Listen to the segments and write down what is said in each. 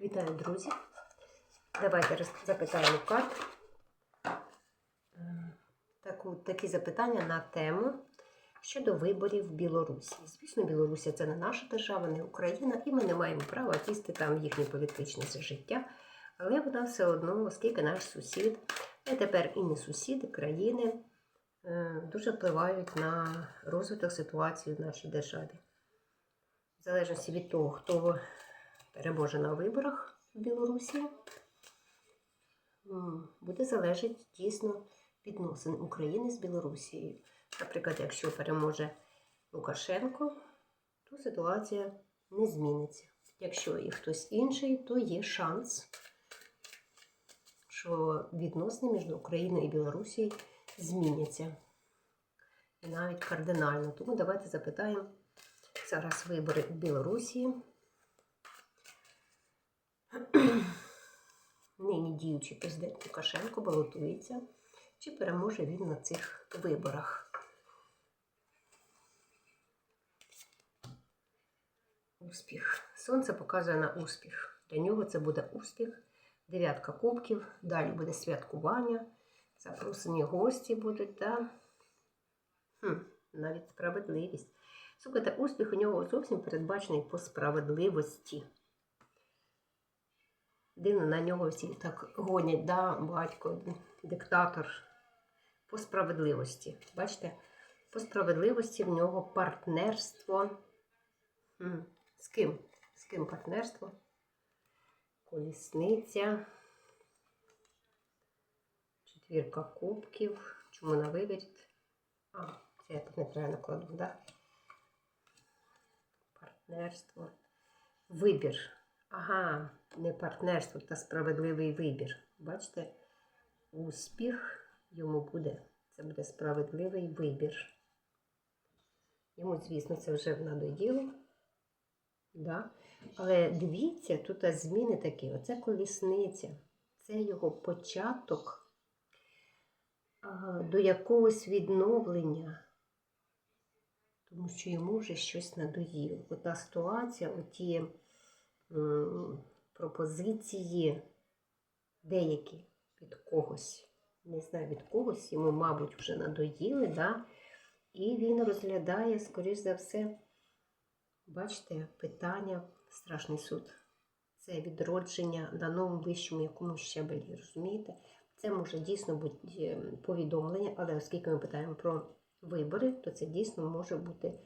Вітаю, друзі! Давайте запитаємо карт. Е, Таку, такі запитання на тему щодо виборів в Білорусі. Звісно, Білорусі це не наша держава, не Україна, і ми не маємо права тісти там їхнє політичне життя. Але вона все одно, оскільки наш сусід, а тепер і не сусіди країни, е, дуже впливають на розвиток ситуації в нашій державі. В залежності від того, хто переможе на виборах в Білорусі, буде залежати дійсно відносин України з Білорусією. Наприклад, якщо переможе Лукашенко, то ситуація не зміниться. Якщо і хтось інший, то є шанс, що відносини між Україною і Білорусією зміняться. І навіть кардинально. Тому давайте запитаємо зараз вибори в Білорусі. Діючий президент Лукашенко балотується. Чи переможе він на цих виборах? Успіх. Сонце показує на успіх. Для нього це буде успіх. Дев'ятка кубків. Далі буде святкування. Запросені гості будуть, да? Хм, навіть справедливість. Слухайте, успіх у нього зовсім передбачений по справедливості. Дивно на нього всі так гонять, да, батько, диктатор. По справедливості. Бачите? По справедливості в нього партнерство. З ким? З ким партнерство? Колісниця. Четвірка кубків. Чому на виберіть? А, це я тут неправильно кладу, так? Да? Партнерство. Вибір. Ага, не партнерство, та справедливий вибір. Бачите? Успіх йому буде. Це буде справедливий вибір. Йому, звісно, це вже надоїло. Да? Але дивіться, тут зміни такі. Оце колісниця. Це його початок до якогось відновлення. Тому що йому вже щось надоїло. Ота ситуація, оті пропозиції деякі від когось, не знаю, від когось, йому, мабуть, вже надоїли, да? і він розглядає, скоріш за все, бачите, питання страшний суд. Це відродження на новому вищому якомусь щабелі, розумієте? Це може дійсно бути е, повідомлення, але оскільки ми питаємо про вибори, то це дійсно може бути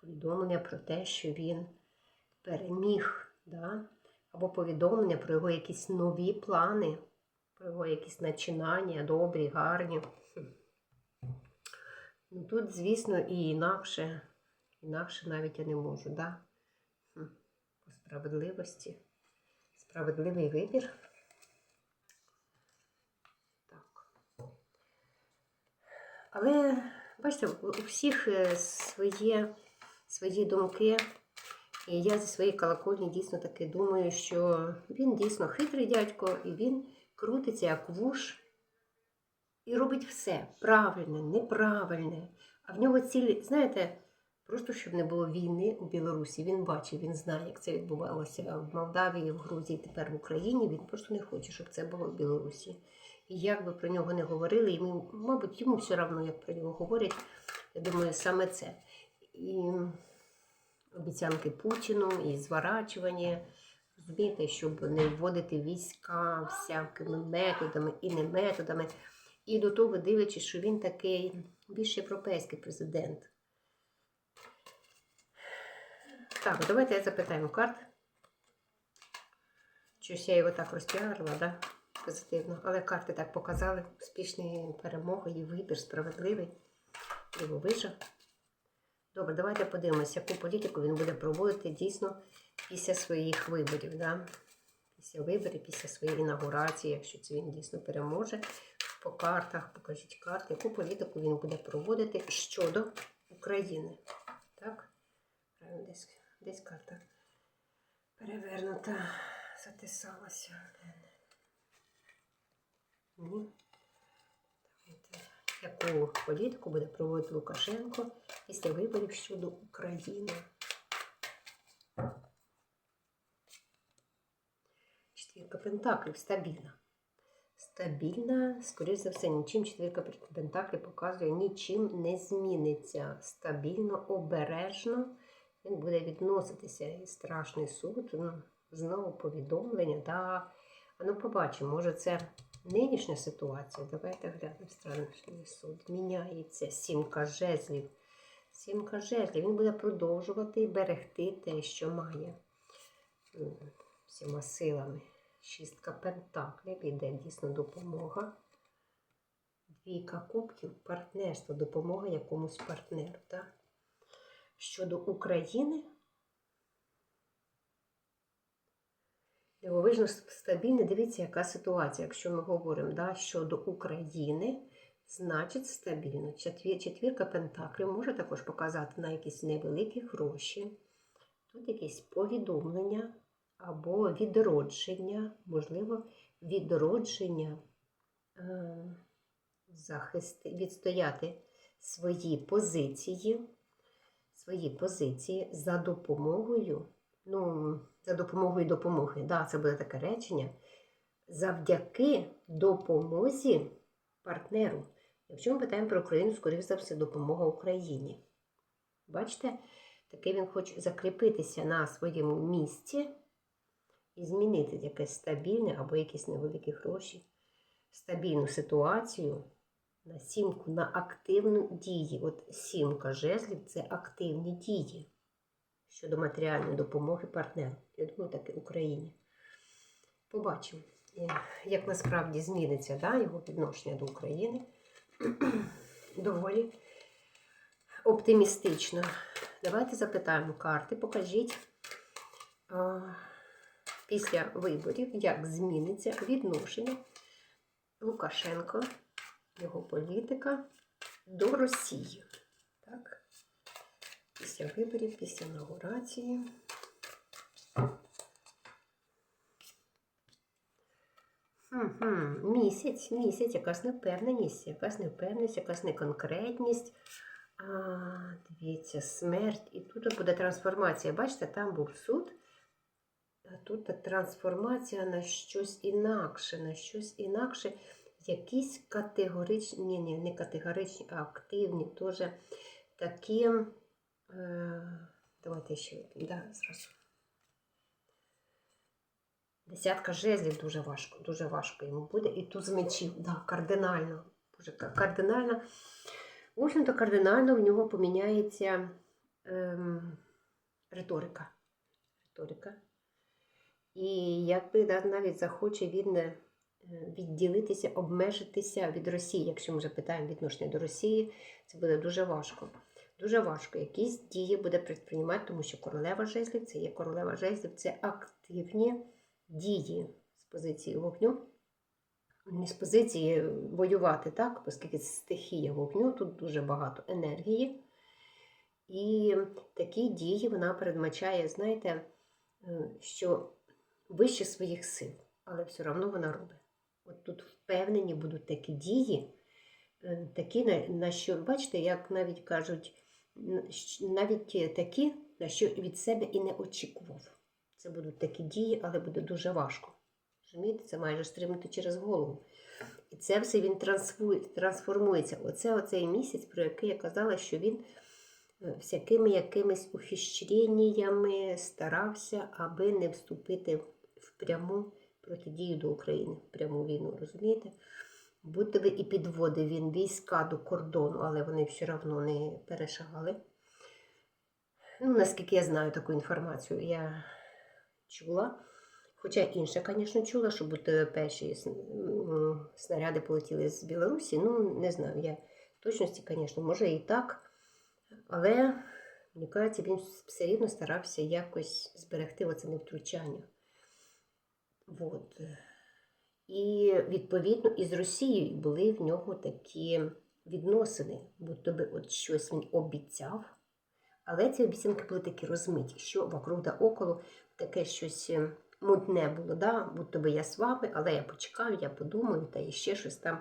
повідомлення про те, що він переміг, да? або повідомлення про його якісь нові плани, про його якісь начинання, добрі, гарні. Ну, тут, звісно, і інакше, інакше навіть я не можу, да? По справедливості. Справедливий вибір. Так. Але, бачите, у всіх е, своє, свої думки. І я зі своєї колокольні дійсно таки думаю, що він дійсно хитрий дядько, і він крутиться як вуш і робить все правильне, неправильне. А в нього цілі, знаєте, просто щоб не було війни у Білорусі. Він бачив, він знає, як це відбувалося в Молдавії, в Грузії, тепер в Україні. Він просто не хоче, щоб це було в Білорусі. І як би про нього не говорили, і ми, мабуть, йому все одно, як про нього говорять, я думаю, саме це. І обіцянки Путіну, і зворачування. Розумієте, щоб не вводити війська всякими методами і не методами. І до того дивлячись, що він такий більш європейський президент. Так, давайте я запитаємо карт. Щось я його так розпіарила, да? Позитивно. Але карти так показали. Успішні перемоги і вибір справедливий. Його вижив. Добре, давайте подивимося, яку політику він буде проводити дійсно після своїх виборів. Да? Після виборів, після своєї інаугурації, якщо це він дійсно переможе. По картах, покажіть карти, яку політику він буде проводити щодо України. Так? Десь, десь карта перевернута, затисалася. Ні. Яку політику буде проводити Лукашенко після виборів щодо України? четвірка пентаклів, стабільна. Стабільна, скоріш за все, нічим четвірка пентаклів показує, нічим не зміниться. Стабільно, обережно він буде відноситися. І страшний суд, ну, знову повідомлення. Да. Ну побачимо, може це нинішня ситуація. Давайте глянемо. Страшний суд. Міняється. Сімка жезлів. Сімка жезлів. Він буде продовжувати берегти те, що має всіма силами. Шістка пентаклів іде дійсно допомога. Двійка кубків, партнерство, допомога якомусь партнеру. Так? Щодо України, дивовижно стабільне, дивіться, яка ситуація. Якщо ми говоримо да, щодо України, значить стабільно. Четвірка пентаклів може також показати на якісь невеликі гроші. Тут якісь повідомлення або відродження, можливо, відродження е, захисти, відстояти свої позиції, свої позиції за допомогою, ну, за допомогою допомоги, да, це буде таке речення, завдяки допомозі партнеру. Якщо ми питаємо про Україну, скоріше за все, допомога Україні. Бачите, таки він хоче закріпитися на своєму місці і змінити якесь стабільне або якісь невеликі гроші, стабільну ситуацію на сімку, на активну дії. От сімка жезлів це активні дії щодо матеріальної допомоги партнеру. Я думаю, так і Україні. Побачимо, як насправді зміниться да, його відношення до України. Доволі оптимістично. Давайте запитаємо карти, покажіть а, після виборів, як зміниться відношення Лукашенко, його політика до Росії. Після виборів, після інаугурації. Угу. Місяць, місяць, якась невпевненість, якась невпевненість, якась неконкретність. А, дивіться, смерть. І тут буде трансформація. Бачите, там був суд, а тут трансформація на щось інакше, на щось інакше. Якісь категоричні, ні, ні, не категоричні, а активні, теж такі. Е, давайте ще да, зразу. Десятка жезлів дуже важко, дуже важко йому буде. І тут з мечів, да, кардинально. Боже, кардинально. В общем-то, кардинально в нього поміняється ем, риторика. риторика. І якби навіть захоче він е, відділитися, обмежитися від Росії, якщо ми вже питаємо відношення до Росії, це буде дуже важко. Дуже важко. Якісь дії буде предприймати, тому що королева жезлів це є королева жезлів, це активні дії з позиції вогню. Не з позиції воювати, так, оскільки це стихія вогню, тут дуже багато енергії. І такі дії вона передбачає, знаєте, що вище своїх сил, але все одно вона робить. От тут впевнені будуть такі дії, такі, на, на що, бачите, як навіть кажуть, навіть такі, на що від себе і не очікував. Це будуть такі дії, але буде дуже важко. Розумієте, це майже стрибнути через голову. І це все він трансформується. Оце оцей місяць, про який я казала, що він всякими якимись ухищреннями старався, аби не вступити в пряму протидію до України, в пряму війну, розумієте? Будь би і підводив він війська до кордону, але вони все одно не перешагали. Ну, наскільки я знаю таку інформацію, я чула. Хоча інше, звісно, чула, що будь перші снаряди полетіли з Білорусі. Ну, не знаю, я точності, звісно, може і так. Але, мені кажеться, він все рівно старався якось зберегти оце невтручання. Вот. І, відповідно, із Росією були в нього такі відносини, бо тобі от щось він обіцяв. Але ці обіцянки були такі розмиті, що вокруг да около таке щось мутне було, да? будь тобі я з вами, але я почекаю, я подумаю, та і ще щось там.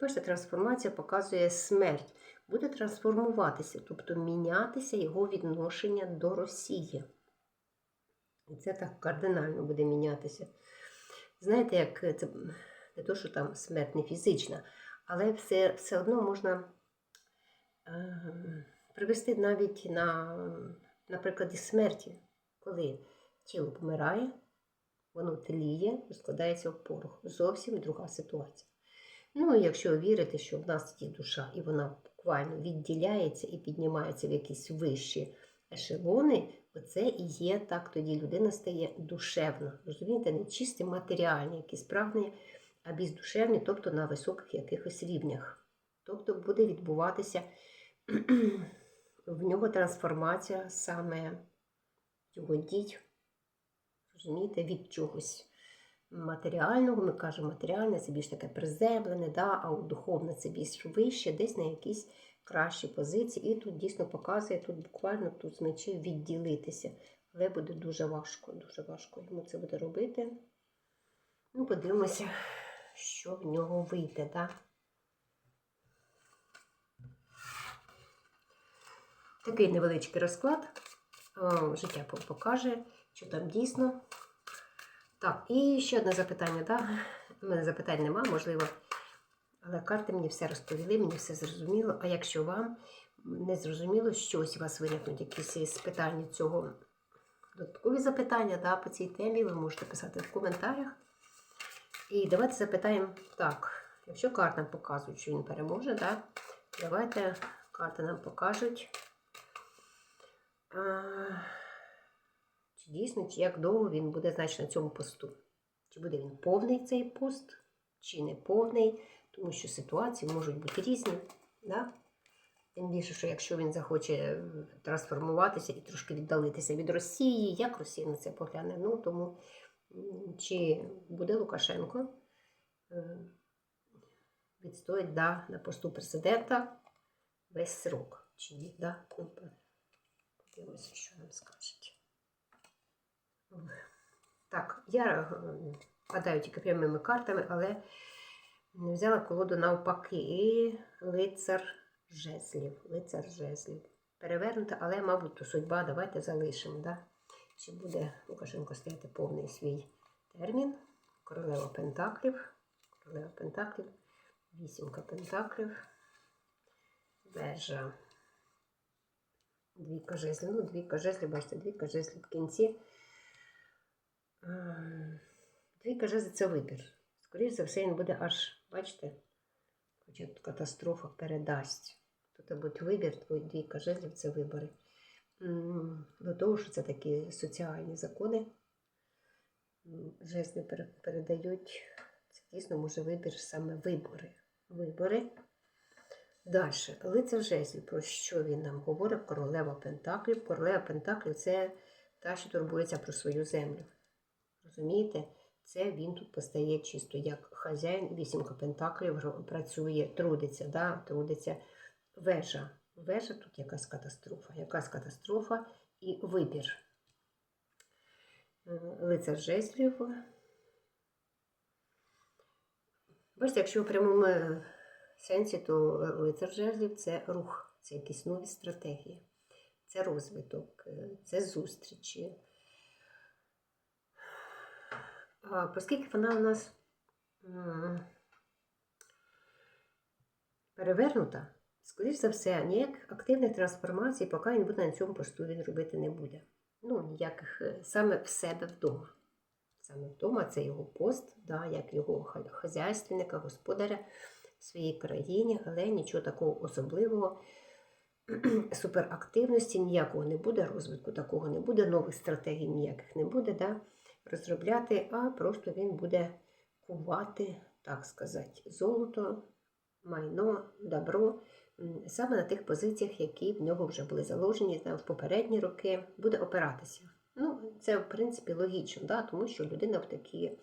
Бачите, трансформація показує смерть. Буде трансформуватися, тобто мінятися його відношення до Росії. І це так кардинально буде мінятися. Знаєте, як це не то, що там смерть не фізична, але все, все одно можна е, привести навіть на, на прикладі смерті, коли тіло помирає, воно тліє, розкладається в порох. Зовсім друга ситуація. Ну, якщо вірити, що в нас є душа, і вона буквально відділяється і піднімається в якісь вищі ешелони, оце і є так, тоді людина стає душевна. Розумієте, не чисті матеріальні, якісь прагнення, а більш душевні, тобто на високих якихось рівнях. Тобто буде відбуватися в нього трансформація саме його дій, розумієте, від чогось матеріального, ми кажемо матеріальне, це більш таке приземлене, да, а духовне це більш вище, десь на якісь кращі позиції. І тут дійсно показує, тут буквально тут з мечів відділитися. Але буде дуже важко, дуже важко йому це буде робити. Ну, подивимося, що в нього вийде, да? Такий невеличкий розклад. Життя покаже, що там дійсно. Так, і ще одне запитання, так? У мене запитань нема, можливо. Але карти мені все розповіли, мені все зрозуміло. А якщо вам не зрозуміло щось, у вас виникнуть якісь із питань цього додаткові запитання да, по цій темі, ви можете писати в коментарях. І давайте запитаємо так, якщо карти нам показують, що він переможе, да, давайте карти нам покажуть. А, чи дійсно, чи як довго він буде значить, на цьому посту? Чи буде він повний цей пост, чи не повний, тому що ситуації можуть бути різні. Да? Тим більше, що якщо він захоче трансформуватися і трошки віддалитися від Росії, як Росія на це погляне? Ну тому чи буде Лукашенко е, відстоїть да, на посту президента весь срок? Чи ні? Да? Ну, подивимося, що нам скажуть. Так, я е, гадаю тільки прямими картами, але взяла колоду навпаки. І лицар жезлів. Лицар жезлів. Перевернута, але, мабуть, то судьба. Давайте залишимо. Да? Чи буде Лукашенко стояти повний свій термін? Королева Пентаклів. Королева Пентаклів. Вісімка Пентаклів. Вежа. Двійка жезлів. Ну, двійка жезлів, бачите, двійка жезлів в кінці. Ем, Двійка жезлів – це вибір. Скоріше за все, він буде аж, бачите, хоча тут катастрофа передасть. Тут буде вибір, твій двійка жезлів – це вибори. До того, що це такі соціальні закони. Жезли передають, це дійсно може вибір саме вибори. Вибори. Далі, лицар жезлів, про що він нам говорить? Королева Пентаклів. Королева Пентаклів це та, що турбується про свою землю. Розумієте? Це він тут постає чисто як хазяїн, вісімка пентаклів працює, трудиться, да? трудиться вежа. Вежа тут якась катастрофа. Якась катастрофа і вибір. Е, Лицар жезлів. Бачите, якщо в прямому е, сенсі, то е, лицар жезлів це рух, це якісь нові стратегії, це розвиток, це зустрічі. Оскільки вона у нас перевернута, скоріш за все, ніяк активних трансформацій, поки він буде на цьому посту, він робити не буде. Ну, ніяких е, саме в себе вдома. Саме вдома це його пост, да, як його хазяйственника, господаря в своїй країні, але нічого такого особливого, суперактивності ніякого не буде, розвитку такого не буде, нових стратегій ніяких не буде. Да? Розробляти, а просто він буде кувати, так сказати, золото, майно, добро саме на тих позиціях, які в нього вже були заложені там, в попередні роки, буде опиратися. Ну, це, в принципі, логічно, да? тому що людина в такі е,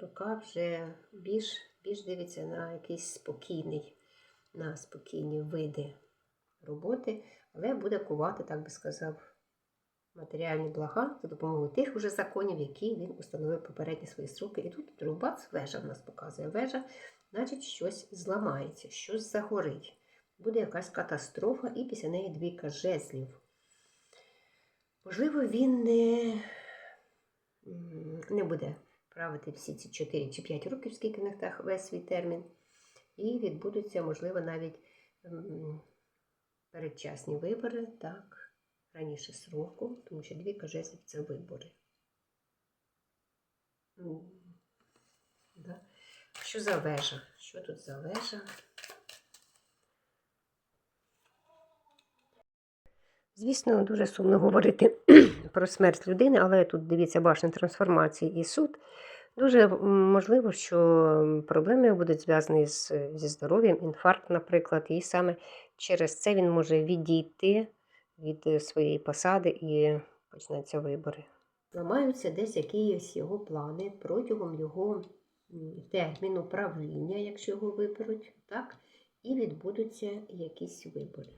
роки вже більш, більш дивиться на якийсь спокійний, на спокійні види роботи, але буде кувати, так би сказав, матеріальні блага за допомогою тих уже законів, які він установив попередні свої строки. І тут вдруг бац, вежа в нас показує вежа, значить щось зламається, щось загорить. Буде якась катастрофа, і після неї двійка жезлів. Можливо, він не, не буде правити всі ці 4 чи 5 років, скільки в них так весь свій термін. І відбудуться, можливо, навіть передчасні вибори, так, раніше сроку, тому що дві жезлів – це вибори. Що за вежа? Що тут за вежа? Звісно, дуже сумно говорити про смерть людини, але тут дивіться башня трансформації і суд. Дуже можливо, що проблеми будуть зв'язані зі здоров'ям, інфаркт, наприклад, і саме через це він може відійти від е, своєї посади і почнуться вибори. Ламаються десь якісь його плани протягом його терміну правління, якщо його виберуть, так, і відбудуться якісь вибори.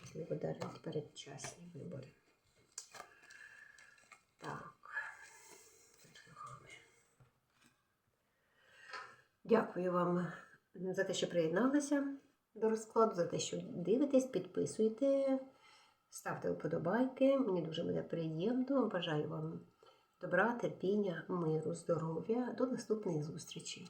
Можливо, навіть передчасні вибори. Так. Дякую вам за те, що приєдналися до розкладу, за те, що дивитесь, підписуйте, ставте вподобайки. Мені дуже буде приємно. Бажаю вам добра, терпіння, миру, здоров'я. До наступних зустрічей.